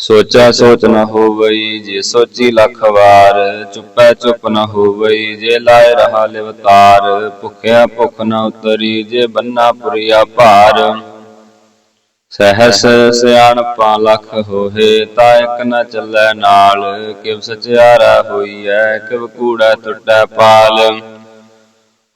ਸੋਚਾ ਸੋਚ ਨਾ ਹੋਵਈ, ਜੇ ਸੋਚੀ ਲੱਖ ਵਾਰ, ਚੁੱਪੈ ਚੁੱਪ ਨਾ ਹੋਵਈ, ਜੇ ਲਾਇ ਰਹਾ ਲਿਵਤਾਰ ਭੁਖਿਆ ਭੁਖ ਨਾ ਉਤਰੀ, ਜੇ ਬੰਨਾ ਪੁਰੀਆ ਭਾਰ। ਸਹਸ ਸਿਆਣਪਾਂ ਲੱਖ ਹੋਏ ਤਾਂ ਇੱਕ ਨਾ ਚੱਲੈ ਨਾਲ, ਕਿਵ ਸਚਿਆਰਾ ਹੋਈਐ, ਕਿਵ ਕੂੜਾ ਟੁੱਟੈ ਪਾਲ।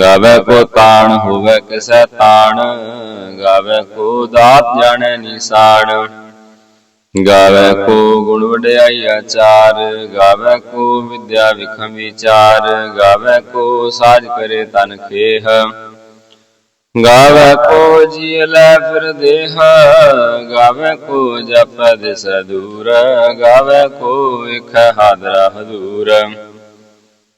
ਗਾਵੇ ਕੋ ਤਾਣ, ਹੋਵੇ ਕਿਸੈ ਤਾਣ। ਗਾਵੇ ਕੋ ਦਾਤ ਜਾਣੈ ਨਿਸਾਨ ਗਾਵੇ ਕੋ ਗੁਣ ਵਡਿਆਈ ਆਚਾਰ। ਗਾਵੇ ਕੋ ਵਿਦਿਆ ਵਿਖਮ ਵਿਚਾਰ। ਗਾਵੇ ਕੋ ਸਾਜ ਕਰੇ ਤਨ ਖੇਹ। ਗਾਵੇ ਕੋ ਜੀ ਲੈ ਫਿਰ ਦੇਹ। ਗਾਵੇ ਕੋ ਜਪ ਦਿਸ ਦੂਰ। ਗਾਵੇ ਕੋ ਇਕ ਹਾਦਰਾ ਹਦੂਰ।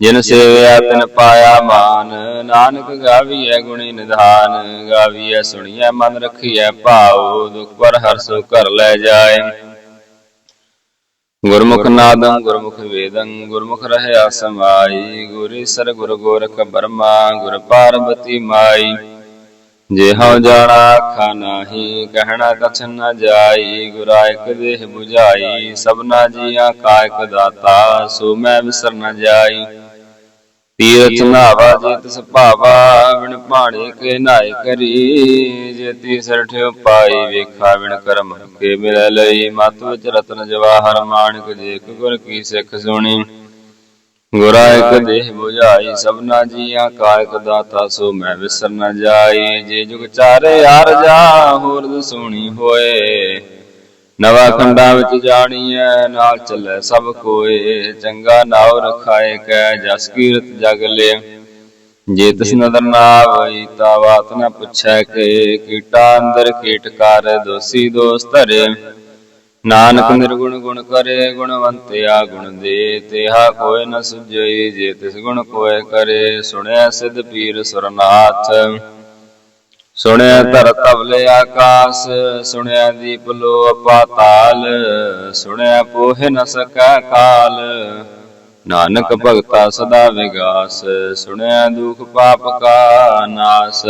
ਜਿਨ ਸੇਵਿਆ ਤਿਨ ਪਾਇਆ ਮਾਨ, ਨਾਨਕ ਗਾਵੀਐ ਗੁਣੀ ਨਿਧਾਨ, ਗਾਵੀਐ ਸੁਣੀਐ ਮਨ ਰਖੀਐ ਭਾਉ, ਦੁਖ ਪਰ ਹਰਸੋ ਘਰ ਲੈ ਜਾਏ। ਗੁਰਮੁਖ ਨਾਦੰ, ਗੁਰਮੁਖ ਵੇਦੰ, ਗੁਰਮੁਖ ਰਹਿਆ ਸਮਾਈ, ਗੁਰੀ ਸਰ ਗੁਰ ਗੋਰਖ ਬਰਮਾ, ਗੁਰ ਪਾਰਬਤੀ ਮਾਈ। ਜੇ ਜਾਣਾ ਆਖਾ ਨਾਹੀ, ਕਹਿਣਾ ਕਛ ਨ ਜਾਈ, ਗੁਰਾ ਇਕ ਦੇਹ 부ਝਾਈ ਸਭਨਾ ਜੀਆਂ ਕਾ ਇਕ ਦਾਤਾ, ਸੋ ਮੈਂ ਵਿਸਰ ਨ ਜਾਈ। ਤੀਰਥ ਨਾਵਾ ਜੇ ਤਿਸ ਭਾਵਾ ਵਿਣ ਭਾਣੇ ਕੇ ਨਾਇ ਕਰੀ। ਜੇ ਤੀਸਰ ਠਿਓ ਪਾਈ, ਵੇਖਾ ਵਿਣ ਕਰਮ ਕੇ ਮਿਲ ਲਈ। ਮਤ ਵਿੱਚ ਰਤਨ ਜਵਾਹਰ ਮਾਣਕ ਜੇ ਗੁਰ ਕੀ ਸਿੱਖ ਸੁਣੀ। ਗੁਰਾ ਇਕ ਦੇਹ 부ਝਾਈ ਸਭਨਾ ਜੀਆਂ ਕਾਇਕ ਦਾਤਾ ਸੋ ਮੈਂ ਵਿਸਰ ਨ ਜਾਈ ਜੇ ਜੁਗ ਚਾਰੇ ਯਾਰ ਜਾ ਹੋਰ ਦਸੂਣੀ ਹੋਏ। ਨਵਾ ਖੰਡਾਂ ਵਿੱਚ ਜਾਣੀਐ ਨਾਲ ਚੱਲੇ ਸਭ ਕੋਏ। ਚੰਗਾ ਨਾਉ ਰਖਾਏ ਕੈ ਜਸ ਕੀਰਤ ਜਗ ਲੇ ਜੇ ਤਿਸ ਨਦਰ ਨਾ ਆਵਈ ਤਾ ਬਾਤ ਨ ਪੁੱਛੈ ਕੇ। ਕੀਟਾ ਅੰਦਰ ਕੀਟ ਕਰ ਦੋਸੀ ਦੋਸ ਧਰੇ। ਨਾਨਕ ਨਿਰਗੁਣ ਗੁਣ ਕਰੇ ਗੁਣਵੰਤਿਆ ਗੁਣ ਦੇ ਤੇਹਾ ਕੋਇ ਨ ਸੁਝਈ ਜੇ ਤਿਸ ਗੁਣ ਕੋਇ ਕਰੇ। ਸੁਣਿਆ ਸਿਧ ਪੀਰ ਸੁਰਨਾਥ ਸੁਣਿਆ ਧਰ ਤਵਲੇ ਆਕਾਸ ਸੁਣਿਆ ਦੀਪ ਲੋ ਪਾਤਾਲ ਸੁਣਿਆ ਪੋਹਿ ਨ ਸਕੈ ਕਾਲ। ਨਾਨਕ ਭਗਤਾ ਸਦਾ ਵਿਗਾਸ ਸੁਣਿਆ ਦੁਖ ਪਾਪ ਕਾ ਨਾਸ।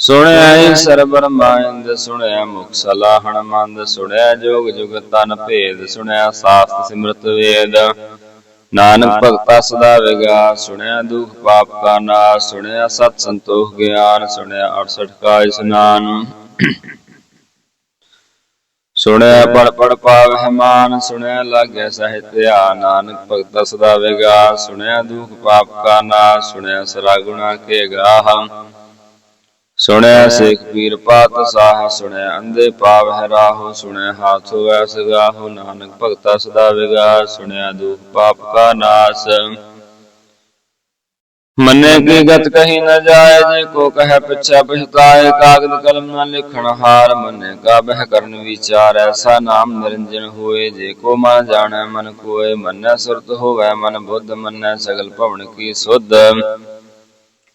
ਸੁਣਿਆ ਈਸਰ ਬਰਮਾਇੰਦ ਸੁਣਿਆ ਮੁਖ ਸਲਾਹਣ ਮੰਦ ਸੁਣਿਆ ਜੋਗ ਜੁਗ ਤਨ ਭੇਦ ਸੁਣਿਆ ਸਾਸਤ ਸਿਮਰਤ ਵੇਦ। ਨਾਨਕ ਭਗਤਾ ਸਦਾ ਵਿਗਾ ਸੁਣਿਆ ਦੁਖ ਪਾਪ ਕਾ ਨਾਸ ਸੁਣਿਆ ਸਤ ਸੰਤੋਖ ਗਿਆਨ ਸੁਣਿਆ 68 ਕਾ ਇਸਨਾਨ ਸੁਣਿਆ ਪੜ ਪੜ ਪਾਵਹਿ ਮਾਨ ਸੁਣਿਆ ਲਾਗੈ ਸਹਿਤਿਆ ਨਾਨਕ ਭਗਤਾ ਸਦਾ ਵਿਗਾ ਸੁਣਿਆ ਦੁਖ ਪਾਪ ਕਾ ਨਾਸ ਸੁਣਿਆ ਸਰਾ ਗੁਣਾ ਕੇ ਗਾਹ ਸੁਣਿਆ ਸੇਖ ਪੀਰ ਪਾਤ ਸਾਹ ਸੁਣਿਆ ਅੰਦੇ ਪਾਵਹਿ ਰਾਹੋ ਸੁਣਿਆ ਹਾਥ ਹੋਵੈ ਸਗਾਹੋ ਨਾਨਕ ਭਗਤਾ ਸਦਾ ਵਿਗਾ ਸੁਣਿਆ ਦੁਖ ਪਾਪ ਕਾ ਨਾਸ। ਮੰਨੇ ਕੀ ਗਤ ਕਹੀ ਨ ਜਾਏ ਜੇ ਕੋ ਕਹੈ ਪਿਛਾ ਪਛਤਾਏ ਕਾਗਦ ਕਲਮ ਨ ਲਿਖਣ ਹਾਰ ਮੰਨੇ ਕਾ ਬਹਿ ਕਰਨ ਵਿਚਾਰ ਐਸਾ ਨਾਮ ਨਿਰੰਜਨ ਹੋਏ ਜੇ ਕੋ ਮਨ ਜਾਣੈ ਮਨ ਕੋਏ ਮੰਨੈ ਸੁਰਤ ਹੋਵੈ ਮਨ ਬੁੱਧ ਮੰਨੈ ਸਗਲ ਭਵਨ ਕੀ ਸੁਧ।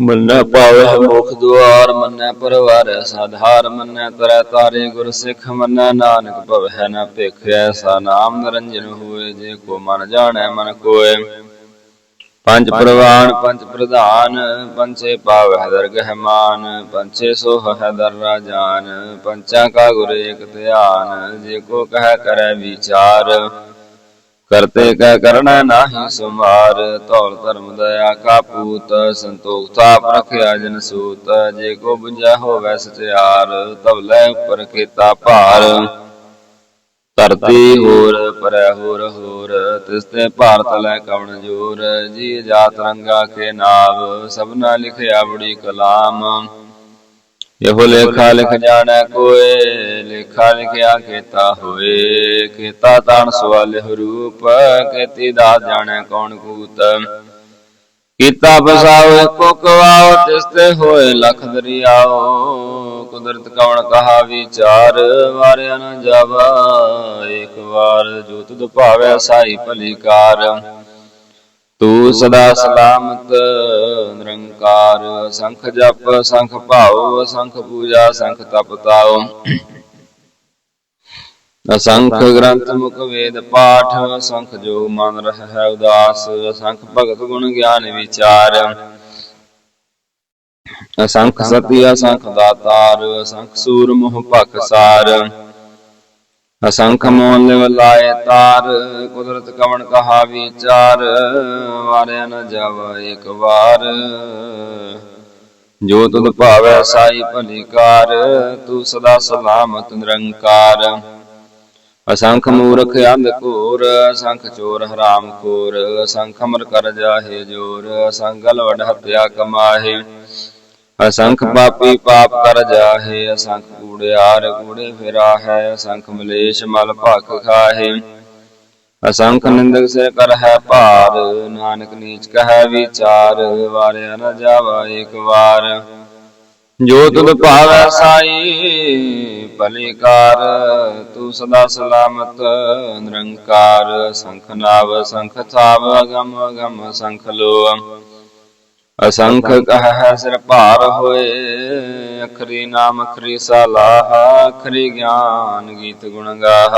ਮੰਨੈ ਪਾਵੈ ਮੁਖ ਦੁਆਰ ਮੰਨੈ ਪਰਵਾਰੈ ਸਾਧਾਰ ਮੰਨੈ ਤਰੈ ਤਾਰੇ ਗੁਰ ਸਿੱਖ ਮੰਨੈ ਨਾਨਕ ਭਵੈ ਨ ਭਿਖ ਐਸਾ ਨਾਮ ਨਿਰੰਜਨ ਹੋਏ ਜੇ ਕੋ ਮਨ ਜਾਣੈ ਮਨ ਕੋਏ। ਪੰਜ ਪ੍ਰਵਾਨ ਪੰਜ ਪ੍ਰਧਾਨ ਪੰਚੇ ਪਾਵੈ ਦਰਗਹਿ ਮਾਨ ਪੰਚੇ ਸੋਹ ਹੈ ਦਰ ਰਾਜਾਨ ਪੰਚਾਂ ਕਾ ਗੁਰ ਏਕ ਧਿਆਨ ਜੇ ਕੋ ਕਹਿ ਕਰੈ ਵਿਚਾਰ। ਕਰਤੇ ਕਹਿ ਕਰਣਾ ਨਾਹੀ ਸੁਮਾਰ ਧੌਲ ਧਰਮ ਦਇਆ ਕਾ ਪੂਤ, ਸੰਤੋਖ ਤਾਪ ਰਖਿਆ ਜਨ ਸੂਤ, ਜੇ ਕੋ ਬੁਝਾ ਹੋਵੈ ਸਚਿਆਰ ਤਵਲੇ ਉੱਪਰ ਕੀਤਾ ਭਾਰ। ਧਰਤੀ ਹੋਰ, ਪਰੈ ਹੋਰ ਹੋਰ, ਤਿਸ ਤੇ ਭਾਰਤ ਲੈ ਕਵਣ ਜੋਰ ਜੀ ਜਾਤ ਰੰਗਾ ਕੇ ਨਾਵ, ਸਭਨਾ ਲਿਖਿਆ ਬੜੀ ਕਲਾਮ। ਇਹੋ ਲੇਖਾ ਲਿਖ ਜਾਣੈ ਕੋਏ, ਲੇਖਾ ਲਿਖਿਆ ਕੀਤਾ ਹੋਏ। ਕੀਤਾ ਤਾਣ ਸਵਾਲ ਰੂਪ ਕੀਤੀ ਦਾ ਜਾਣੈ ਕੌਣ ਕੂਤ। ਕੀਤਾ ਬਸਾਓ ਇੱਕੋ ਕਵਾਓ, ਤਿਸ ਤੇ ਹੋਏ ਲਖ ਦਰਿਆਓ। ਕੁਦਰਤ ਕਵਣ ਕਹਾ ਵਿਚਾਰ, ਵਾਰਿਆ ਨਾ ਜਾਵਾ। ਇੱਕ ਵਾਰ ਜੋ ਤੁਧ ਭਾਵੈ ਸਾਈ ਭਲੀ ਕਾਰ। ਤੂੰ ਸਦਾ ਸਲਾਮਤ, ਨਿਰੰਕਾਰ, ਸੰਖ ਜਪ, ਸੰਖ ਭਾਉ, ਸੰਖ ਪੂਜਾ, ਸੰਖ ਤਪ ਤਾਉ। ਅਸੰਖ ਗ੍ਰੰਥ ਮੁਖ ਵੇਦ ਪਾਠ ਸੰਖ ਜੋ ਮਨ ਰਹਿ ਹੈ ਉਦਾਸ, ਅਸੰਖ ਭਗਤ ਗੁਣ ਗਿਆਨ ਵਿਚਾਰ। ਅਸੰਖ ਸਤਿ, ਅਸੰਖ ਦਾਤਾਰ, ਅਸੰਖ ਸੂਰ ਮੋਹ ਭਖ ਸਾਰ। ਅਸੰਖ ਮੋਨ ਲਿਵ ਲਾਏ ਤਾਰ, ਕੁਦਰਤ ਕਵਣ ਕਹਾ ਵਿਚਾਰ ਵਾਰਿਆ ਨ ਜਾਵਾ ਇੱਕ ਵਾਰ। ਜੋ ਤੁਧ ਭਾਵੈ ਸਾਈ ਭਲੀ ਤੂੰ ਸਦਾ ਸਲਾਮਤ ਨਿਰੰਕਾਰ। ਅਸੰਖ ਮੂਰਖ ਅੰਧ ਘੋਰ, ਅਸੰਖ ਚੋਰ ਹਰਾਮ ਖੋਰ। ਅਸੰਖ ਅਮਰ ਕਰ ਜਾਹੇ ਜੋਰ, ਅਸੰਖ ਵਡ ਹਤਿਆ ਕਮਾਹੇ। ਅਸੰਖ ਪਾਪੀ ਪਾਪ ਕਰ ਜਾਹੇ, ਅਸੰਖ ਕੂੜਿਆਰ ਕੂੜੇ ਫਿਰਾ ਹੈ, ਅਸੰਖ ਮਲੇਸ਼ ਮਲ ਭਖ ਖਾਹੇ। ਅਸੰਖ ਨਿੰਦਕ ਸੇ ਕਰ ਹੈ ਭਾਰ, ਨਾਨਕ ਨੀਚ ਕਹੈ ਵਿਚਾਰ, ਵਾਰਿਆ ਨ ਜਾਵਾ ਇੱਕ ਵਾਰ। ਜੋ ਤੁਧ ਭਾਵੈ ਸਾਈ, ਭਲੀ ਤੂੰ ਸਦਾ ਸਲਾਮਤ, ਨਿਰੰਕਾਰ। ਸੰਖ ਨਾਵ, ਸੰਖ ਥਾਵ, ਅਗਮ ਅਗਮ, ਸੰਖ ਲੋ ਅਸੰਖ ਕਹੈ ਸਿਰ ਭਾਰ ਹੋਏ। ਅਖਰੀ ਨਾਮ, ਅਖਰੀ ਸਲਾਹ ਅਖਰੀ ਗਿਆਨ ਗੀਤ ਗੁਣ ਗਾਹ।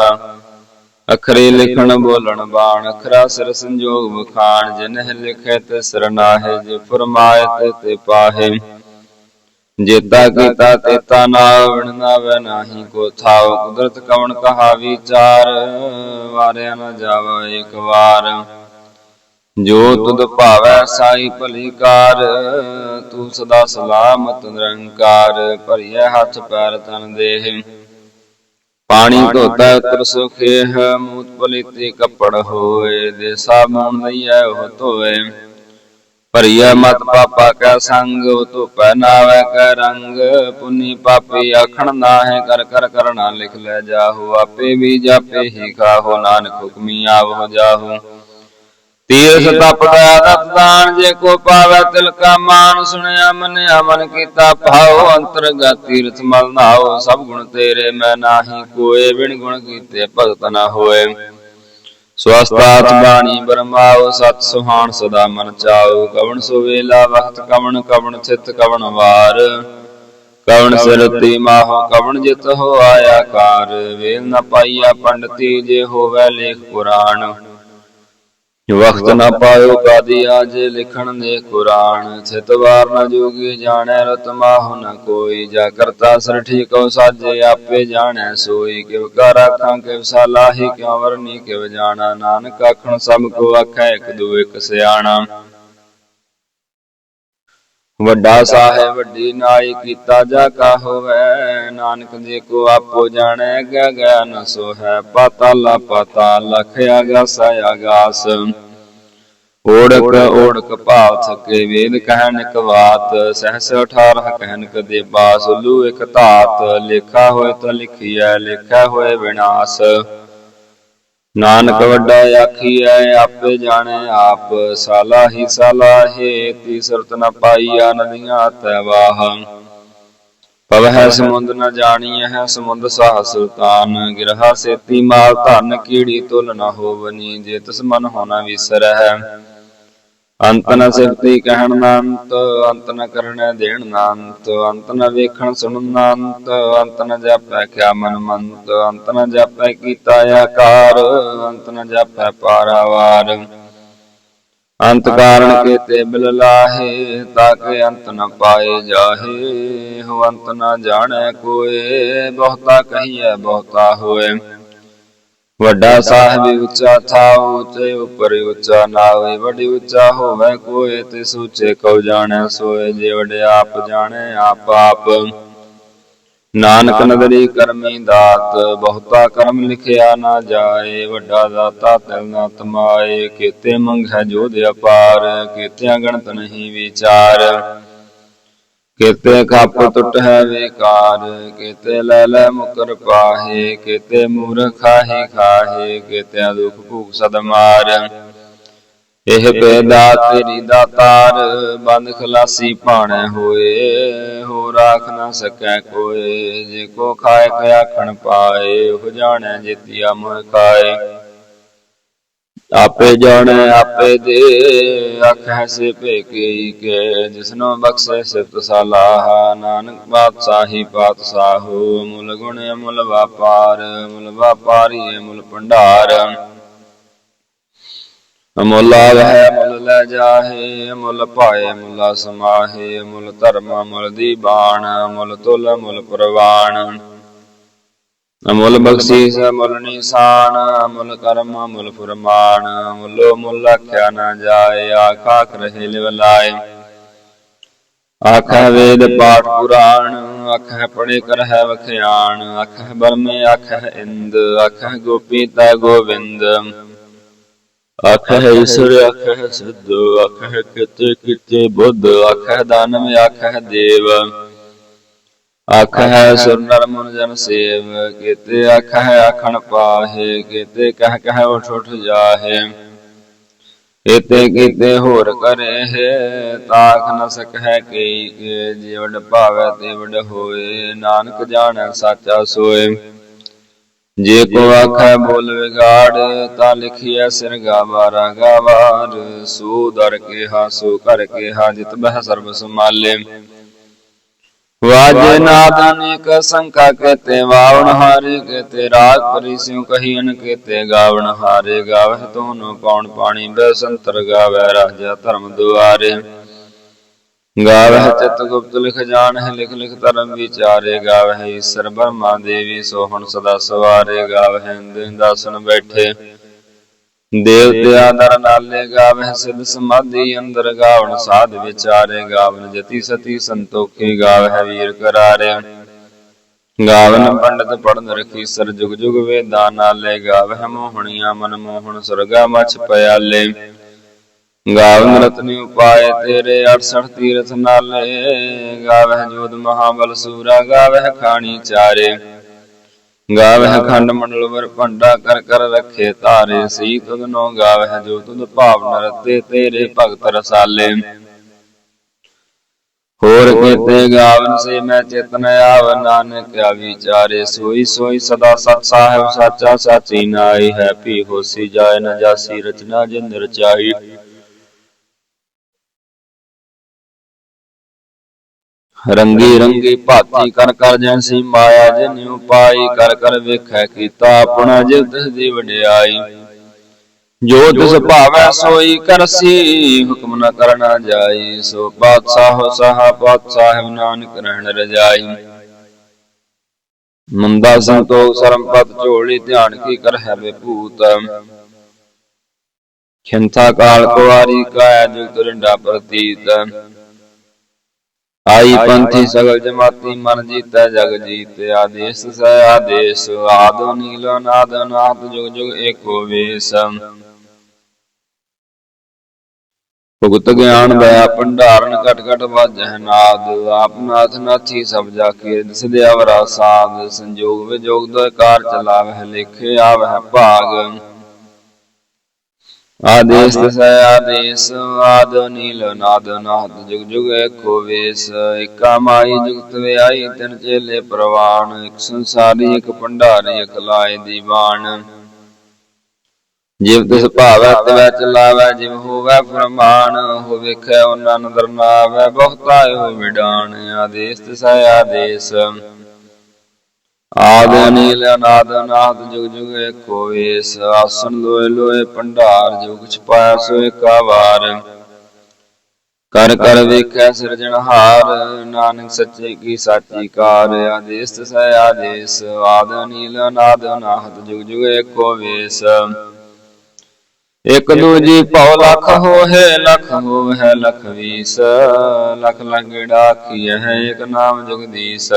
ਅਖਰੇ ਲਿਖਣ, ਬੋਲਣ, ਬਾਣ, ਅਖਰਾ ਸਿਰ ਸੰਜੋਗ ਵਖਾਣ, ਜਿਨਹਿ ਲਿਖੇ ਤੇ ਸਿਰ ਜੇ ਫਰਮਾਇਤ ਤੇ ਪਾਹੇ। ਜੇਤਾ ਕੀਤਾ ਤੇਤਾ ਨਾ ਵਿਣ ਨਾਵੇ ਨਾਹੀ ਕੋ ਥਾਉ ਕੁਦਰਤ ਕਵਣ ਕਹਾ ਵਿਚਾਰ ਵਾਰਿਆ ਨਾ ਜਾਵਾ ਇੱਕ ਵਾਰ। ਜੋ ਤੁਧ ਭਾਵੈ ਸਾਈ ਭਲੀ ਕਾਰ, ਤੂੰ ਸਦਾ ਸਲਾਮਤ ਨਿਰੰਕਾਰ, ਭਰੀਐ ਹੱਥ ਪੈਰ ਤਨ ਦੇਹ। ਪਾਣੀ ਧੋਤਾ ਉਤਰ ਸੁਖੇਹ, ਮੂਤ ਪਲੀਤੀ ਕੱਪੜ ਹੋਏ ਦੇ ਸਾਬੂਨ ਲਈਐ ਉਹ ਧੋਏ। ਭਰੀਐ ਮਤ ਪਾਪਾ ਕੈ ਸੰਗ, ਉਹ ਤੋ ਪਹਿਨਾਵੇ ਕੈ ਰੰਗ। ਪੁੰਨੀ ਪਾਪੀ ਆਖਣ ਨਾਹਿ, ਕਰ ਕਰ ਕਰਣਾ ਲਿਖ ਲੈ ਜਾਹੋ। ਆਪੇ ਵੀ ਜਾਪੇ ਹੀ ਖਾਹੋ, ਨਾਨਕ ਹੁਕਮੀ ਆਵੋ ਜਾਹੋ। ਤੀਰਥ ਤਪ ਦਇਆ ਦਤ ਦਾਨ ਜੇ ਕੋ ਪਾਵੈ ਤਿਲ ਕਾ ਮਾਨ ਸੁਣਿਆ ਮੰਨਿਆ ਮਨ ਕੀਤਾ ਭਾਉ ਅੰਤਰਗਤ ਤੀਰਥ ਮਲ ਨਾਓ ਸਭ ਗੁਣ ਤੇਰੇ ਮੈਂ ਨਾਹੀ ਕੋਏ ਵਿਣ ਗੁਣ ਕੀਤੇ ਭਗਤ ਨਾ ਹੋਏ। ਸਵਸਤਾਤ ਬਾਣੀ ਬਰਮਾਓ ਸਤ ਸੁਹਾਣ ਸਦਾ ਮਨ ਚਾਓ ਕਵਣ ਸੋ ਵੇਲਾ ਵਖਤ ਕਵਣ ਕਵਣ ਚਿਤ ਕਵਣ ਵਾਰ। ਕਵਣ ਸਿਰਤੀ ਮਾਹੋ ਕਵਣ ਜਿਤ ਹੋ ਆਇਆ ਕਾਰ। ਵੇਲ ਨ ਪਾਈਆ ਪੰਡਤੀ ਜੇ ਹੋਵੇ ਲੇਖ ਪੁਰਾਣ। ਵਖਤ ਨਾ ਪਾਇਓ ਕਾਦੀ ਆਜ ਲਿਖਣ ਦੇ ਕੁਰਾਨ ਛਿਤ ਵਾਰ ਜੋਗੀ ਜਾਣੈ ਰਤ ਮਾਹੁ ਨ ਕੋਈ, ਜਾ ਕਰਤਾ ਸਰ ਠੀਕੋ ਸਾਜੇ ਆਪੇ ਜਾਣੈ ਸੋਈ, ਕਿਵ ਕਰ ਆਖਾਂ, ਕਿਵ ਸਾਲਾਹੀ, ਕਿਉ ਵਰਨੀ, ਕਿਵ ਜਾਣਾ, ਨਾਨਕ ਆਖਣ ਸਭ ਕੋ ਆਖੈ, ਇਕ ਦੂ ਇਕ ਸਿਆਣਾ। ਵੱਡਾ ਸਾਹਿਬ ਵੱਡੀ ਨਾਈ ਕੀਤਾ ਜਾ ਕਾ ਹੋਵੇ, ਨਾਨਕ ਜੀ ਕੋ ਆਪੋ ਜਾਣੈ ਗਿਆ ਗਿਆ ਨ ਸੋ ਲਖ ਆਗਾਸ ਆਗਾਸ ਓੜਕ ਓੜਕ ਭਾਵ ਥਕੇ ਵੇਦ ਕਹਿਣ ਇਕ ਬਾਤ, ਸਹਸ 18 ਕਹਿਣ ਕਦੇ ਬਾਸ, ਲੂ ਇਕ ਧਾਤ, ਲੇਖਾ ਹੋਏ ਤਾਂ ਲਿਖੀਐ ਲੇਖਾ ਹੋਏ ਵਿਨਾਸ਼। ਨਾਨਕ ਵੱਡਾ ਆਖੀਐ, ਆਪੇ ਜਾਣੈ ਆਪ, ਸਾਲਾ ਹੀ ਸਾਲਾ ਹੈ ਤੀ ਸੁਰਤ ਨ ਪਾਈਆ ਨਦੀਆਂ ਤੈ ਵਾਹ। ਪਵਹਿ ਸਮੁੰਦ ਨ ਜਾਣੀਐ ਹੈ ਸਮੁੰਦ ਸਾਹ ਸੁਲਤਾਨ, ਗਿਰਹਾ ਸੇਤੀ ਮਾਲ ਧਨ, ਕੀੜੀ ਤੁਲ ਨ ਹੋਵਨੀ, ਜੇ ਤਿਸ ਮਨ ਹੋਣਾ ਵਿਸਰੈ ਅੰਤ ਨ ਸਿਫਤੀ ਕਹਿਣ ਨਾ ਅੰਤ ਅੰਤ ਨ ਕਰਣੈ ਦੇਣ ਨਾ ਅੰਤ ਅੰਤ ਨ ਵੇਖਣ ਸੁਣਨ ਨਾ ਅੰਤ ਅੰਤ ਨ ਜਾਪੈ ਕਿਆ ਮਨ ਮੰਤ ਅੰਤ ਨ ਜਾਪੈ ਕੀਤਾ ਆਕਾਰ ਅੰਤ ਨ ਜਾਪੈ ਪਾਰਾਵਾਰ। ਅੰਤ ਕਾਰਣ ਕੇਤੇ ਬਿਲ ਲਾਹੇ ਤਾਕੇ ਅੰਤ ਨ ਪਾਏ ਜਾਹੇ। ਹੋ ਅੰਤ ਨ ਜਾਣੈ ਕੋਏ ਬਹੁਤਾ ਕਹੀਐ ਬਹੁਤਾ ਹੋਏ। ਵੱਡਾ ਸਾਹਿਬ ਉੱਚਾ ਥਾ ਉੱਚੇ ਉੱਪਰ ਉੱਚਾ ਨਾਵੇ ਵੱਡੀ ਉੱਚਾ ਹੋਵੇ ਕੋਏ ਤੇ ਸੂਚੇ ਕਉ ਜਾਣੈ ਸੋਏ ਜੇ ਵਡਿਆ ਆਪ ਜਾਣੈ ਆਪ ਆਪ। ਨਾਨਕ ਨਦਰੀ ਕਰਮੀ ਦਾਤ ਬਹੁਤਾ ਕਰਮ ਲਿਖਿਆ ਨਾ ਜਾਏ ਵੱਡਾ ਦਾਤਾ ਤਿਲ ਨਾ ਤਮਾਏ ਕੀਤੇ ਮੰਗੈ ਜੋਧ ਅਪਾਰ ਕੀਤਿਆਂ ਗਣਤ ਨਹੀਂ ਵਿਚਾਰ। ਕੀਤੇ ਖੱਪ ਟੁੱਟ ਹੈ ਵਿਕਾਰ, ਕਿਤੇ ਲੈ ਲੈ ਮੁਕਰ ਪਾਹੇ, ਕੀਤੇ ਮੂਰਖ ਖਾਹੇ ਖਾਹੇ ਦੁਖ ਭੂਖ ਸਦ ਮਾਰ। ਇਹ ਪੈਦਾ ਤੇਰੀ ਦਾਤਾਰ ਬੰਦ ਖਲਾਸੀ ਭਾਣੈ ਹੋਏ ਹੋ ਰਾਖ ਨਾ ਸਕੈ ਕੋਏ, ਜੇ ਕੋ ਖਾਏ ਕ ਆਖਣ ਪਾਏ ਹੋ ਜਾਣੈ ਜਿਤਿਆ ਮੋਹ ਖਾਏ। ਆਪੇ ਜਾਣੈ, ਆਪੇ ਦੇ। ਆਖੈ ਸੇ ਭੇਕੀ ਕੇ ਜਿਸਨੋ ਬਖਸ਼ੇ ਸਿਫਤ ਸਲਾਹ ਨਾਨਕ ਪਾਤਸ਼ਾਹੀ ਪਾਤਸ਼ਾਹੋ, ਮੁਲ ਗੁਣ ਮੁਲ ਵਾਪਾਰ, ਮੁਲ ਵਾਪਾਰੀ ਮੁਲ ਭੰਡਾਰ। ਅਮੁੱਲ ਆਵਹਿ ਮੁੱਲ ਲੈ ਜਾਹੇ, ਅਮੁੱਲ ਪਾਏ ਮੁੱਲਾ ਸਮਾਹੇ ਮੁੱਲ ਧਰਮ ਮੁੱਲ ਦੀਬਾਨ ਮੁੱਲ ਤੁਲ ਮੁੱਲ ਪ੍ਰਵਾਨ ਅਮੁੱਲ ਬਖਸ਼ੀਸ, ਅਮੁੱਲ ਨਿਸ਼ਾਨ, ਅਮੁੱਲ ਕਰਮ, ਅਮੁੱਲ ਫਰਮਾਨ, ਅਮੁੱਲੋ ਮੁੱਲ ਆਖਿਆ ਨਾ ਜਾਏ ਆਖਾਖ ਰਹੇ ਲਿਵ ਲਾਏ। ਵੇਦ ਪਾਠ ਪੁਰਾਣ ਆਖੈ ਪੜੇ ਕਰ ਹੈ ਵਖਿਆਣ ਆਖੈ ਬਰਮੇ ਆਖੈ ਇੰਦ ਆਖੈ ਗੋਪੀ ਤਾ ਗੋਵਿੰਦ। ਆਖੈ ਈਸ਼ਵਰ ਆਖੈ ਸਿੱਧ ਆਖੈ ਕਿਤੇ ਕਿਤੇ ਬੁੱਧ ਆਖੈ ਦਾਨਵ ਆਖੈ ਦੇਵ। ਆਖੈ ਸੁਰ ਨਰ ਮਨ ਜਨ ਸੇਵ, ਕੀਤੇ ਆਖੈ ਆਖਣ ਪਾਹੇ, ਕੀਤੇ ਕਹਿ ਕਹਿ ਉਠ ਉਠ ਜਾਹੇ। ਕੀਤੇ ਕੀਤੇ ਹੋਰ ਕਰੇ ਹੈ ਤਾਖ ਨ ਸਕੈ ਕਈ ਕੇ ਜਿਵੜ ਭਾਵੈ ਤੇ ਹੋਏ, ਨਾਨਕ ਜਾਣੈ ਸਾਚਾ ਸੋਏ। ਜੇ ਕੋ ਆਖੈ ਬੋਲ ਵਿਗਾੜ, ਤਾਂ ਲਿਖਿਆ ਸਿਰ ਗਾਵਾਰਾ ਗਾਵਾਰ। ਸੋ ਦਰ ਕੇ ਹਾ ਹਾਸੋ ਕਰ ਕੇ ਹਾਜਿਤ ਬਹਿ ਸਰਬ ਸਮਾਲੇ ਵਾਜੇ ਨਾਦ ਅਨੇਕ ਸੰਕਾ ਕੇਤੇ ਵਾਵਣ ਹਾਰੇ ਕੇਤੇ ਰਾਗ ਪਰਿਸਿਉ ਕਹੀਨ ਕੇਤੇ ਗਾਵਣ ਹਾਰੇ ਗਾਵਹਿ ਤੋਨੋ ਪੌਣ ਪਾਣੀ ਬੈਸੰਤਰ ਗਾਵੈ ਰਾਜਾ ਧਰਮ ਦੁਆਰੇ। ਗਾਵਹਿ ਚਿਤ ਗੁਪਤ ਲਿਖ ਜਾਣਹਿ ਲਿਖ ਲਿਖ ਧਰਮ ਵਿਚਾਰੇ। ਗਾਵਹਿ ਈਸ਼ਰ ਬਰਮਾ ਦੇਵੀ ਸੋਹਣ ਸਦਾ ਸਵਾਰੇ। ਗਾਵਹਿ ਇੰਦ ਦਾਸਨ ਬੈਠੇ। ਦੇਵਤਿਆ ਦਰ ਨਾਲੇ ਗਾਵਹਿ ਸਿਧ ਸਮਾਧੀ, ਅੰਦਰ ਗਾਵਣ ਸਾਧ ਵਿਚਾਰੇ ਗਾਵਨ ਜਤੀ ਸਤੀ ਸੰਤੋਖੀ ਗਾਵਹਿ ਵੀਰ ਕਰਾਰੇ। ਗਾਵਨ ਪੰਡਤ ਪੜਨ ਰਖੀ ਸਰ ਜੁਗ ਜੁਗ ਵੇਦਾਂ ਨਾਲੇ ਗਾਵਹਿ ਮੋਹਣੀਆਂ ਮਨ ਮੋਹਣ ਸੁਰਗਾ ਮਛ ਪਿਆਲੇ। ਗਾਵਨ ਰਤਨੀ ਉਪਾਏ ਤੇਰੇ 68 ਤੀਰਥ ਨਾਲੇ, ਗਾਵਹਿ ਜੋਧ ਮਹਾਬਲ ਸੂਰਾ, ਗਾਵਹਿ ਖਾਣੀ ਚਾਰੇ। ਗਾਵਹਿ ਖੰਡ ਮੰਡਲ ਵਰ ਭੰਡਾ ਕਰ ਕਰ ਰੱਖੇ ਧਾਰੇ ਸਈ ਤੁਧ ਨੋ ਗਾਵਹਿ ਜੋ ਤੁਧ ਭਾਵ ਨਰਤੇ ਤੇਰੇ ਭਗਤ ਰਸਾਲੇ। ਹੋਰ ਕੀਤੇ ਗਾਵਨ ਸੇ ਮੈਂ ਚੇਤਨ ਆਵ ਨਾਨਕ ਆ ਵਿਚਾਰੇ ਸੋਈ ਸੋਈ ਸਦਾ ਸਤ ਸਾਹਿਬ ਸਾਚਾ ਸਾਚੀ ਨਾਈ ਹੈ ਪੀ ਹੋਸੀ ਜਾਏ ਨ ਜਾਸੀ ਰਚਨਾ ਜਿਨ ਰਚਾਈ। ਰੰਗੀ ਰੰਗੀ ਭਾਤੀ ਕਰ ਕਰ ਜੈਸੀ ਮਾਇਆ ਜਿਨ ਉਪਾਈ ਕਰ ਕਰ ਵੇਖੈ ਕੀਤਾ ਆਪਣਾ ਜਿਵ ਤਿਸ ਦੀ ਵਡਿਆਈ। ਜੋ ਤਿਸ ਭਾਵੈ ਸੋਈ ਕਰਸੀ, ਹੁਕਮ ਨ ਕਰਨਾ ਜਾਈ। ਸੋ ਪਾਤਸ਼ਾਹ ਸਹਾ ਪਾਤਸ਼ਾਹ ਨਾਨਕ ਰਹਿਣ ਰਜਾਈ। ਮੰਦਾ ਸੰਤੋਖ ਸਰਮਪਤ ਝੋਲੀ ਧਿਆਨ ਕੀ ਕਰ ਹੈ ਵਿਭੂਤ। ਖਿੰਥਾ ਕਾਲ ਕੁਵਾਰੀ ਕਾਇਆ ਜੁਗ ਤੁਰਿੰਡਾ ਪ੍ਰਤੀਤ। ਆਈ ਪੰਥੀ ਸਗਲ ਜਮਾਤੀ ਮਨ ਜੀਤੈ ਜਗ ਜੀਤ ਆਦੇਸ ਸੈ ਆਦੇਸ ਆਦੋ ਨੀਲ ਨਾਦ ਨਾਦ ਜੁਗ ਜੁਗ ਏਕੋ ਵੇਸ। ਭੁਗਤ ਗਿਆਨ ਦਇਆ ਭੰਡਾਰਨ ਘਟ ਘਟ ਵਾਜਹਿ ਨਾਦ। ਆਪ ਨਾਥ ਨਾਥੀ ਸਭ ਜਾ ਕੇ ਦਿਸਦੇ ਅਵਰਾ ਸਾਧ ਸੰਜੋਗ ਵਿਜੋਗ ਦੋ ਕਾਰ ਚਲਾਵਹਿ ਲਿਖੇ ਆਵਹਿ ਭਾਗ। ਆਦੇਸ ਤਸੈ ਆਦੇਸ, ਆਦ ਨੀਲ ਨਾਦ ਨਾਦ, ਜੁਗ ਜੁਗ ਏਕੋ ਵੇਸ, ਏਕਾ ਮਾਈ ਜੁਗਤ ਵਿਆਈ ਤਿਨ ਚੇਲੇ ਪ੍ਰਵਾਨ, ਇਕ ਸੰਸਾਰੀ, ਇਕ ਭੰਡਾਰੀ, ਇਕ ਲਾਏ ਦੀਵਾਨ। ਜਿਵ ਤਿਸ ਭਾਵੈ, ਤਵੈ ਚਲਾਵੈ, ਜਿਵ ਹੋਵੈ ਫਰਮਾਨ ਹੋ ਵੇਖੈ, ਉਹਨਾਂ ਨਦਰ ਨਾਵੈ, ਬਹੁਤਾ ਹੋ ਵਿਡਾਨ, ਆਦੇਸ ਤਸੈ, ਆਦੇਸ। ਆਦ ਅਨੀਲ, ਅਨਾਦ ਅਨਾਦ, ਜੁਗ ਜੁਗ ਏਕੋ ਵੇਸ ਆਸਣ ਲੋਏ ਲੋਏ ਭੰਡਾਰ ਜੋ ਕੁਛ ਪਾਇਆ ਸੋ ਏਕਾ ਵਾਰ ਕਰ ਕਰ ਵੇਖੈ ਸਿਰਜਣਹਾਰ ਨਾਨਕ ਸੱਚੇ ਕੀ ਸਾਚੀ ਕਾਰ। ਆਦੇਸ ਤਸੈ ਆਦੇਸ, ਆਦ ਅਨੀਲ, ਅਨਾਦ, ਅਨਾਹਤ, ਜੁਗ ਜੁਗ ਏਕੋ ਵੇਸ। ਇਕ ਦੂਜੀ ਭਉ ਲਖ ਹੋਏ ਲਖ ਹੋਏ ਲਖ ਵੀਸ। ਲਖ ਲੰਗੜਾ ਕੀਏ ਹੈ ਇਕ ਨਾਮ ਜਗਦੀਸ਼।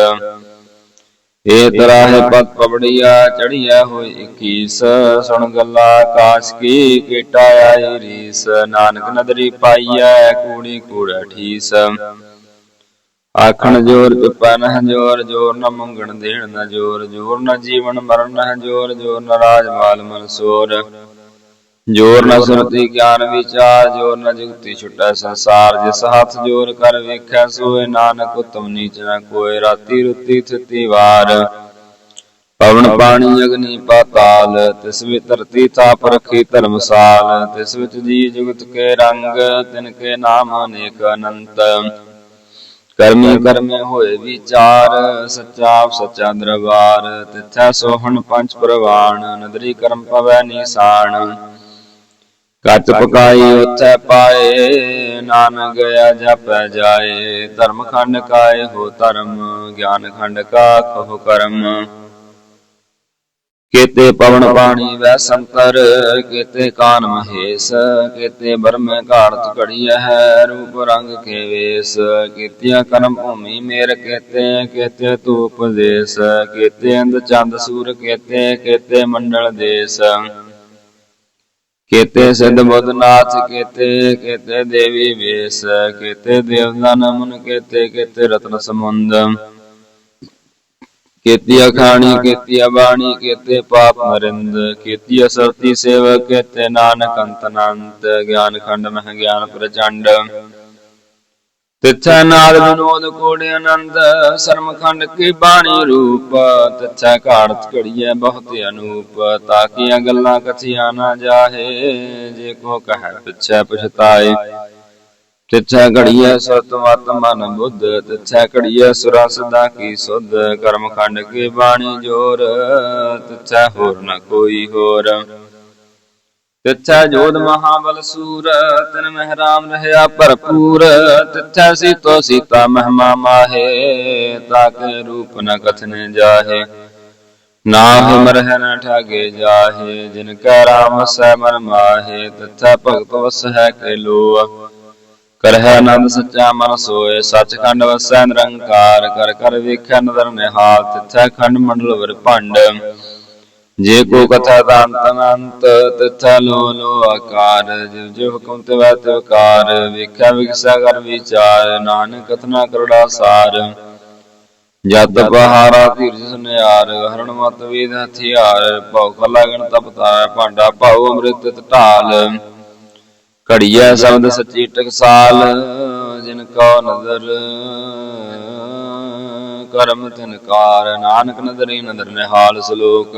ਏ ਤਰਾਹੇ ਪਤ ਪਵੜੀਆ ਚੜੀਆ ਹੋਈ 21 ਸੁਣ ਗੱਲਾ ਆਕਾਸ਼ ਕੀ ਕੀਟਾ ਆਈ ਰੀਸ। ਨਾਨਕ ਨਦਰੀ ਪਾਈਐ ਕੂੜੀ ਕੂੜਾ ਠੀਸ ਆਖਣ ਜੋਰ ਚੁਪੈ ਨਹ ਜੋਰ ਜੋਰ ਨ ਮੰਗਣ ਦੇਣ ਨ ਜੋਰ ਜੋਰ ਨ ਜੀਵਨ ਮਰਨ ਨਹ ਜੋਰ ਜੋਰ ਨ ਰਾਜ ਮਾਲ ਮਨਸੂਰ ਜੋਰ ਨ ਸੁਰਤੀ ਗਿਆਨ ਵਿਚਾਰ, ਜੋਰ ਨ ਜੁਗਤੀ ਛੁਟੈ ਸੰਸਾਰ। ਜਿਸ ਹੱਥ ਜੋਰ ਕਰ ਵੇਖੈ, ਸੋਏ ਨਾਨਕ ਉਤਮ ਨੀਚ ਨ ਕੋਏ, ਰਾਤੀ ਰੁੱਤੀ ਥਿਤੀ ਵਾਰ। ਪਵਨ ਪਾਣੀ ਅਗਨੀ ਪਾਤਾਲ, ਤਿਸ ਵਿੱਚ ਧਰਤੀ ਥਾਪ ਰੱਖੀ ਧਰਮਸਾਲ। ਤਿਸ ਵਿੱਚ ਜੀ ਜੁਗਤ ਕੇ ਰੰਗ, ਤਿਨ ਕੇ ਨਾਮ ਅਨੇਕ ਅਨੰਤ। ਕਰਮੇ ਕਰਮੇ ਹੋਏ ਵਿਚਾਰ, ਸੱਚਾ ਸੱਚਾ ਦਰਬਾਰ। ਤਿਥੈ ਸੋਹਣ ਪੰਜ ਪ੍ਰਵਾਨ ਨਦਰੀ ਕਰਮ ਪਵੈ ਨੀਸਾਨ। ਕੱਚ ਪਕਾਈ ਉਥੈ ਪਾਏ ਨਾਨਕ ਗਿਆ ਜਪੈ ਜਾਏ ਧਰਮ ਖੰਡ ਕਾਏ ਹੋ ਧਰਮ ਗਿਆਨ ਖੰਡ ਕਾ ਕਹੋ ਕਰਮ। ਕੇਤੇ ਪਵਨ ਪਾਣੀ ਵੈ ਸੰਤਰ ਕੇਤੇ ਕਾਨ ਮਹੇਸ਼ ਕੇਤੇ ਬਰਮੇ ਘਾੜਤ ਘੜੀਐ ਹੈ ਰੂਪ ਰੰਗ ਕੇ ਵੇਸ। ਕੀਤਿਆ ਕਰਮ ਭੂਮੀ ਮੇਰ ਕੇਤੇ ਕੇਤੇ ਧੂਪ ਦੇਸ। ਕੇਤੇ ਅੰਦ ਚੰਦ ਸੂਰ ਕੇਤੇ ਕੇਤੇ ਮੰਡਲ ਦੇਸ। ਕੇਤੇ ਸਿੱਧ ਬੁੱਧ ਕੇਤੇ ਕੇਤੇ ਦੇਵੀ ਵੇਸ, ਕੇਤੇ ਦੇਵਦਾਨ ਮਨ ਕੇਤੇ ਕੇਤੇ ਰਤਨ ਸਮੁੰਦ ਕੇਤੀ ਅਖਾਣੀ ਕੇਤੀ ਬਾਣੀ, ਕੇਤੇ ਪਾਪ ਮਰਿੰਦ ਕੀਤੀ ਅਸਰਤੀ ਸੇਵਕ, ਕੀਤੇ ਨਾਨਕ ਅੰਤ ਗਿਆਨ ਖੰਡ ਮਹ ਗਿਆਨ ਪ੍ਰਚੰਡ। ਤਿਥੈ ਨਾਦ ਵਿਨੋਦ ਕੋੜੇ ਆਨੰਦ ਸਰਮ ਕੀ ਬਾਣੀ ਰੂਪ, ਤਿਥੈ ਘਾੜਤ ਘੜੀਐ ਬਹੁਤ ਅਨੂਪ ਤਾਕੀਆਂ ਗੱਲਾਂ ਕਥੀਆਂ ਨਾ ਜਾਹੇ, ਜੇ ਕੋ ਕਹੈ ਪਿਛੈ ਪਛਤਾਏ। ਤਿਥੈ ਘੜੀਐ ਸਤ ਮਤ ਮਨ ਬੁੱਧ, ਤਿਥੈ ਘੜੀਐ ਸੁਰਸ ਦਾ ਕੀ ਸੁਧ ਕਰਮ ਖੰਡ ਕੀ ਬਾਣੀ ਜੋਰ, ਤਿਥੈ ਹੋਰ ਨ ਕੋਈ ਹੋਰ। ਤਿੱਥੈ ਜੋਧ ਮਹਾਬਲ ਸੂਰ ਤਿਨ ਮਹਿ ਰਾਮ ਰਹਿਆ ਭਰਪੂਰ, ਤਿੱਥੈ ਸੀਤੋ ਸੀਤਾ ਮਹਿਮਾ ਮਾਹੇ, ਤਾਕੇ ਰੂਪ ਨ ਕਥਨੇ ਜਾਹੇ। ਨਾ ਹਮ ਨ ਠਾਗੇ ਜਾਹੇ, ਜਿਨ ਕੈ ਰਾਮ ਸੈ ਮਨ ਮਾਹੇ, ਤਿੱਥੈ ਭਗਤ ਵਸ ਹੈ ਕੇ ਲੋ ਕਰਹਿ ਆਨੰਦ ਸੱਚਾ ਮਨ ਸੋਏ, ਸੱਚਖੰਡ ਵਸੈ ਨਿਰੰਕਾਰ, ਕਰ ਕਰ ਵੇਖੈ ਨਦਰ ਨਿਹਾਲ, ਤਿੱਥੈ ਖੰਡ ਮੰਡਲ ਵਰ ਭੰਡ। ਜੇ ਕੋ ਕਥਾ ਦਾੰਤ ਅਨੰਤ ਤਿਥੈ ਲੋ ਲੋ ਆਕਾਰ ਜਿਵ ਜਿਵ ਹੁਕਮ ਤੇ ਵੈ ਤੇ ਵਿਕਾਰ ਵੇਖਿਆ ਵਿਕਸਾ ਕਰ ਵਿਚਾਰ ਨਾਨਕ ਕਥਨਾ ਕਰੜਾ ਸਾਰ। ਜਤ ਪਹਾਰਾ ਧੀਰਜ ਸੁਨਿਆਰ ਹਰਣ ਮਤ ਵੇਦ ਹਥਿਆਰ ਭਉ ਖਲਾ ਗਣ ਤਪਤਾ ਭਾਂਡਾ ਭਾਉ ਅੰਮ੍ਰਿਤ ਢਾਲ ਘੜੀਐ ਸ਼ਬਦ ਸੱਚੀ ਟਕਸਾਲ ਜਿਨ ਕੋ ਨਦਰ ਕਰਮ ਤਿਨਕਾਰ ਨਾਨਕ ਨਦਰੀ ਨਦਰ ਨਿਹਾਲ ਸਲੋਕ।